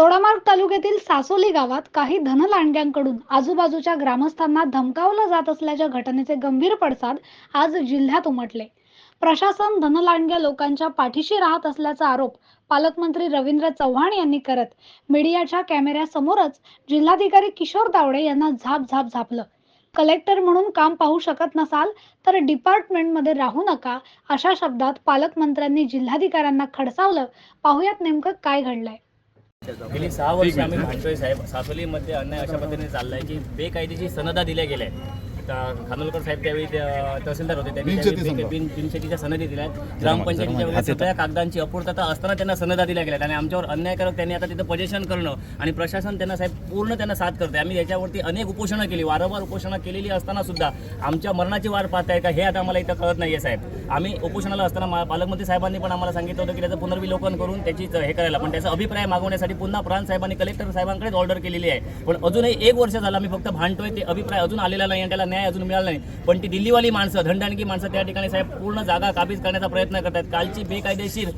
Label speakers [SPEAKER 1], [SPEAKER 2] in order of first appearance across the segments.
[SPEAKER 1] दोडामार्ग तालुक्यातील सासोली गावात काही धनलांड्यांकडून आजूबाजूच्या ग्रामस्थांना धमकावलं जात असल्याच्या घटनेचे गंभीर पडसाद आज जिल्ह्यात उमटले. प्रशासन धनलांडग्या लोकांच्या पाठीशी राहत असल्याचा आरोप पालकमंत्री रवींद्र चव्हाण यांनी करत मीडियाच्या कॅमेऱ्यासमोरच जिल्हाधिकारी किशोर तावडे यांना झाप झाप झापलं. कलेक्टर म्हणून काम पाहू शकत नसाल तर डिपार्टमेंटमध्ये राहू नका अशा शब्दात पालकमंत्र्यांनी जिल्हाधिकाऱ्यांना खडसावलं पाहुयात नेमकं काय घडलंय.
[SPEAKER 2] गेली सहा वर्ष आम्ही म्हणतोय साहेब सासोलीमध्ये अन्याय अशा पद्धतीने चाललाय की बेकायदेशीर सनदा दिल्या गेल्या खानोलकर साहेब त्यावेळी ते- तहसीलदार होते. त्यांनी. बिन- बिनशेतीच्या सनदी दिल्या. आहेत ग्रामपंचायतीच्या वेळेस सगळ्या कागदांची अपूर्तता असताना त्यांना सनदा दिल्या गेल्या. आणि आमच्यावर अन्यायकारक त्यांनी आता तिथं पजेशन करणं आणि प्रशासन त्यांना साहेब पूर्ण त्यांना साथ करते आम्ही याच्यावरती अनेक उपोषणं केली. वारंवार उपोषणं केलेली असताना सुद्धा आमच्या मरणाची वार पाहत आहे का हे आता आम्हाला इथं कळत नाहीये साहेब. आम्ही उपोषणाला असताना पालकमंत्री साहेबांनी पण आम्हाला सांगितलं होतं की त्याचं पुनर्विलोकन करून त्याची हे करायला. पण त्याचा अभिप्राय मागवण्यासाठी पुन्हा प्रांत साहेबांनी कलेक्टर साहेबांकडेच ऑर्डर केलेली आहे. पण अजूनही एक वर्ष झालं आम्ही फक्त भांडतोय. ते अभिप्राय अजून आलेला नाही आणि त्याला न्याय अजून मिळाला नाही. पण ती दिल्लीवाली माणसं धंडाणकी माणसं त्या ठिकाणी साहेब पूर्ण जागा काबीज करण्याचा प्रयत्न करतात. कालची बेकायदेशीर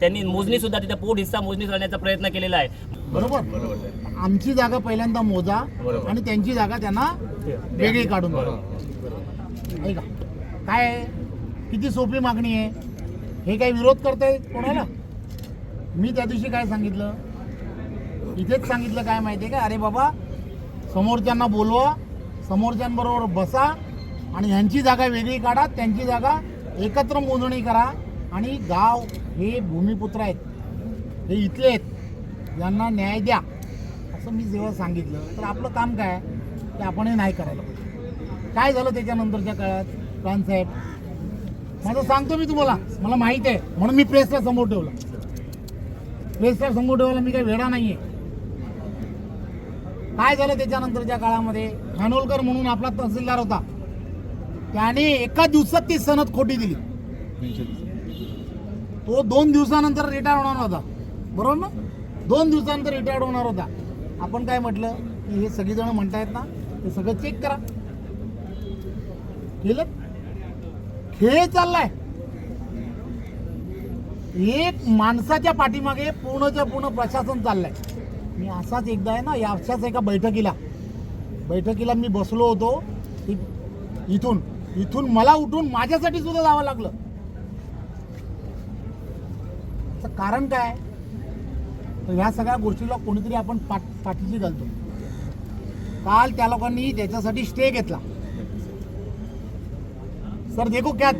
[SPEAKER 2] त्यांनी मोजणी सुद्धा तिथे पोट हिस्सा मोजणी करण्याचा प्रयत्न केलेला आहे.
[SPEAKER 3] बरोबर? आमची जागा पहिल्यांदा मोजा
[SPEAKER 2] बरोबर.
[SPEAKER 3] आणि त्यांची जागा त्यांना वेगळी काढून काय आहे? किती सोपी मागणी आहे? हे काही विरोध करताय कोणाला? मी त्या दिवशी काय सांगितलं? इथेच सांगितलं काय माहितीये का? अरे बाबा समोरच्यांना बोलवा समोरच्यांबरोबर बसा आणि ह्यांची जागा वेगळी काढा त्यांची जागा एकत्र मोजणी करा. आणि गाव हे भूमिपुत्र आहेत. हे इथले आहेत. यांना न्याय द्या. असं मी जेव्हा सांगितलं तर आपलं काम काय की आपण हे नाही करायला पाहिजे. काय झालं त्याच्यानंतरच्या काळात प्राणसाहेब माझं सांगतो मी तुम्हाला. मला माहीत आहे. म्हणून मी प्रेसला समोर ठेवलं. प्रेसला समोर ठेवायला मी काही वेळा नाहीये. काय झालं त्याच्यानंतरच्या काळामध्ये? खानोलकर म्हणून आपला तहसीलदार होता. त्याने एका दिवसात ती सनद खोटी दिली. तो दोन दिवसानंतर रिटायर होणार होता. बरोबर ना? दोन दिवसानंतर रिटायर्ड होणार होता. आपण काय म्हटलं? की हे सगळेजण म्हणतायत ना ते सगळं चेक करा. केलं? खेळ चाललाय. एक माणसाच्या पाठीमागे पूर्णच्या पूर्ण प्रशासन चाललंय. मी असाच एकदा आहे ना या अशाच एका बैठकीला बैठकीला मी बसलो होतो. इथून इथून मला उठून माझ्यासाठी सुद्धा जावं लागलं. कारण काय? तर ह्या सगळ्या गोष्टीला कोणीतरी आपण पाठ पाठीशी घालतो. काल त्या लोकांनी त्याच्यासाठी स्टे घेतला. सर देखो क्या?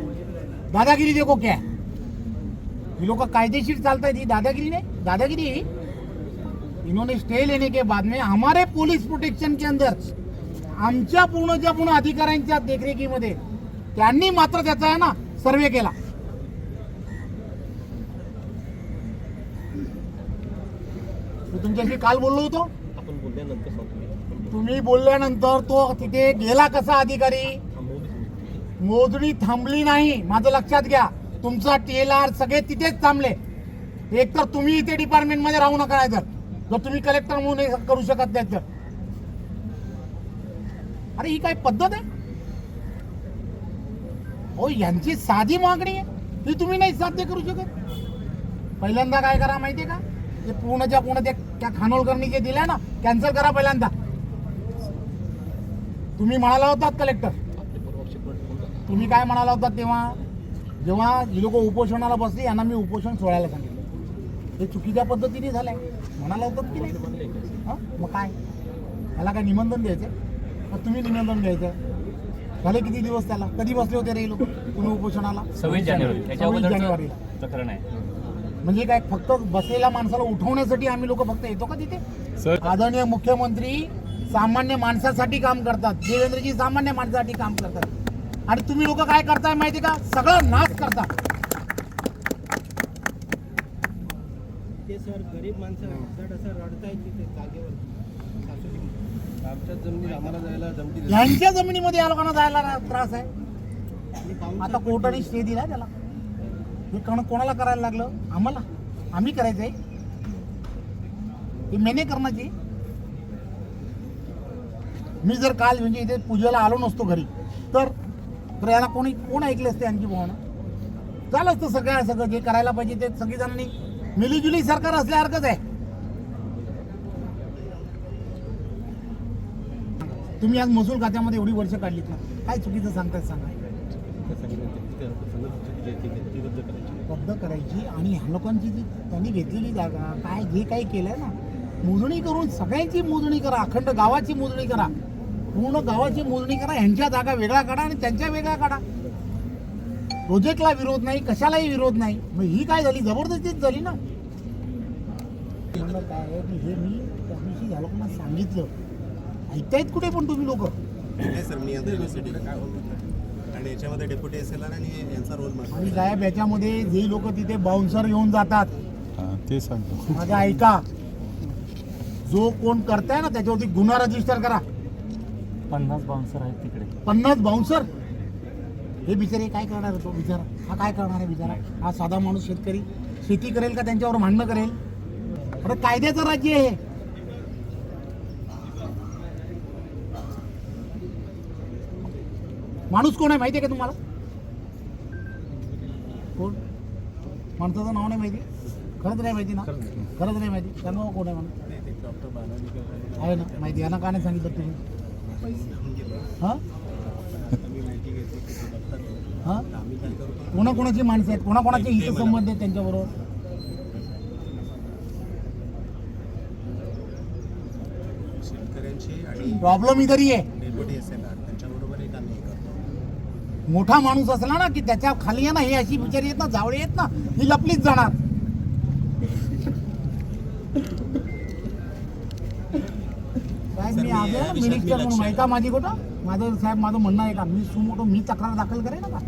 [SPEAKER 3] दादागिरी देखो क्या? ही लोक कायदेशीर चालतायत ही दादागिरी नाही दादागिरी इन्होंने स्टे लेने के बाद में हमारे पोलीस प्रोटेक्शन के अंदर आमच्या पूर्णच्या पूर्ण अधिकाऱ्यांच्या देखरेखीमध्ये त्यांनी मात्र त्याचा आहे ना सर्वे केला. मी तुमच्याशी काल बोललो होतो.
[SPEAKER 2] आपण बोलल्यानंतर
[SPEAKER 3] तुम्ही बोलल्यानंतर तो तिथे गेला कसा अधिकारी? मोजणी थांबली नाही. माझं लक्षात घ्या. तुमचा टीएलआर सगळे तिथेच थांबले. एक तर तुम्ही इथे डिपार्टमेंटमध्ये राहू नका नाही तर जर तुम्ही कलेक्टर म्हणून करू शकत नाही तर. अरे ही काय पद्धत आहे? हो यांची साधी मागणी आहे. ती तुम्ही नाही साध्य करू शकत. पहिल्यांदा काय करा माहितीये का? ते पूर्णच्या पूर्ण त्या त्या खानोलकरनी जे दिल्या ना कॅन्सल करा पहिल्यांदा. तुम्ही म्हणाला होतात कलेक्टर तुम्ही काय म्हणाला होतात तेव्हा? जेव्हा ही लोक उपोषणाला बसली यांना मी उपोषण सोडायला सांगितलं. हे चुकीच्या पद्धतीने झालंय. म्हणाला होतात की नाही? हं? मग काय? त्याला काय निमंत्रण द्यायचं? मग तुम्ही निमंत्रण घ्यायचं झाले किती दिवस त्याला? कधी बसले होते रे लोक? तुम्ही उपोषणाला?
[SPEAKER 2] सव्वीस जानेवारी.
[SPEAKER 3] सव्वीस जानेवारीला म्हणजे काय फक्त बसलेल्या माणसाला उठवण्यासाठी आम्ही लोक फक्त येतो का तिथे? आदरणीय मुख्यमंत्री सामान्य माणसासाठी काम करतात. देवेंद्रजी सामान्य माणसासाठी काम करतात. आणि तुम्ही लोक काय करताय माहिती का? सगळं नाश करता
[SPEAKER 4] ते सर गरीब माणसं रडत असं रडतायत तिथे जागेवर. सासुरीमध्ये. आमच्या जमिनीत आम्हाला जायला जमती देत
[SPEAKER 3] यांच्या जमिनीमध्ये या लोकांना जायला ना- त्रास आहे? आता कोर्टाने स्टे दिला त्याला. हे कोण कोणाला करायला लागलं? आम्हाला. आम्ही करायचंय. हे मेने करण्याची. मी जर काल म्हणजे इथे पूजेला आलो नसतो घरी तर तर याला कोणी कोण ऐकले असते यांची भावना? झालं असतं सगळं सगळं जे करायला पाहिजे ते सगळी जणांनी मिलीजुली सरकार असल्या हरकत आहे. तुम्ही आज महसूल खात्यामध्ये एवढी वर्ष काढलीत का काय चुकीचं सांगताय सांगा. रद्द करायची आणि ह्या लोकांची जी त्यांनी घेतलेली जागा काय जे काही केलंय ना मोजणी करून सगळ्यांची मोजणी करा अखंड गावाची मोजणी करा. पूर्ण गावाची मोजणी करा ह्यांच्या जागा वेगळा काढा आणि त्यांच्या वेगळा काढा. प्रोजेक्टला विरोध नाही कशालाही विरोध नाही. मग ही काय झाली? जबरदस्तीच झाली ना. म्हणलं काय आहे की हे मी त्या दिवशी ह्या लोकांना सांगितलं. ऐकतायत कुठे पण तुम्ही लोक?
[SPEAKER 5] नाही सर मी आता युनिव्हर्सिटी आणि याच्यामध्ये डेप्युटी एस एल आर आणि यांचा रोल
[SPEAKER 3] आणि
[SPEAKER 5] मास्टर
[SPEAKER 3] साहेब याच्यामध्ये जे लोक तिथे बाउन्सर येऊन जातात.
[SPEAKER 6] हा, ते सांगतो.
[SPEAKER 3] माझं ऐका. जो कोण करताय ना त्याच्यावरती गुन्हा रजिस्टर करा.
[SPEAKER 2] पन्नास बाउन्सर आहेत तिकडे.
[SPEAKER 3] पन्नास बाउन्सर हे बिचारे काय करणार आहे तो बिचारा? हा काय करणार आहे बिचारा? हा साधा माणूस शेतकरी? शेती करेल का त्यांच्यावर भांडणं करेल? अरे कायद्याचं राज्य आहे. हे. माणूस कोण आहे माहिती आहे का तुम्हाला? कोण? माणसाचं नाव नाही माहिती? खरंच नाही माहिती ना? खरंच नाही. माहिती? त्यांना कोण आहे म्हणून? आहे ना? माहिती यांना का नाही सांगितलं तुम्ही? हां? हां? कोणाकोणाची माणसं आहेत? कोणाकोणाचे हितसंबंध आहेत त्यांच्याबरोबर? प्रॉब्लेम इधरही आहे. मोठा माणूस असला ना की त्याच्याखाली आहे ना हे अशी बिचारी आहेत ना जावळे आहेत ना ही लपलीच जाणार. साहेब मी ना मिनिस्टर म्हणून ऐका माझी गोष्ट? माझं साहेब, माझं म्हणणं आहे का? मी सुमोटो, मी तक्रार दाखल करेन ना का?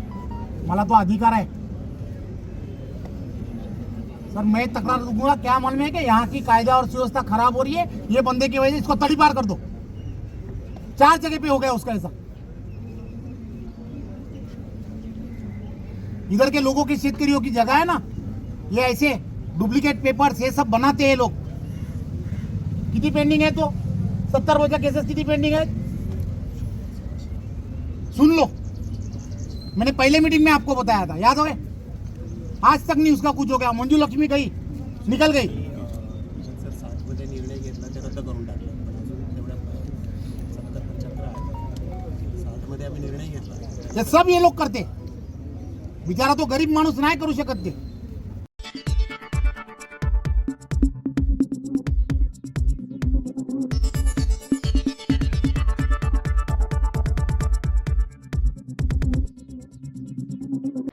[SPEAKER 3] मला तो अधिकार है सर, मैं तकरार दूँगा, क्या मालूम है कि यहाँ की कायदा और सुव्यवस्था खराब हो रही है? ये बंदे की वजह से इसको तड़ी पार कर दो। चार जगह पे हो गया उसका ऐसा। इधर के लोगों की शेतकरियों की जगह है ना? ये ऐसे डुप्लीकेट पेपर्स ये सब बनाते हैं लोग। किती पेंडिंग है तो? सत्तर वजह केसेस किती पेंडिंग है? सुन लो। मैंने पहले मीटिंग में आपको बताया था, याद है आज तक नहीं उसका कुछ हो गया। मंजू लक्ष्मी गई, निकल गई। ये सब ये लोग करते। बिचारा तो गरीब माणूस नहीं करू शकत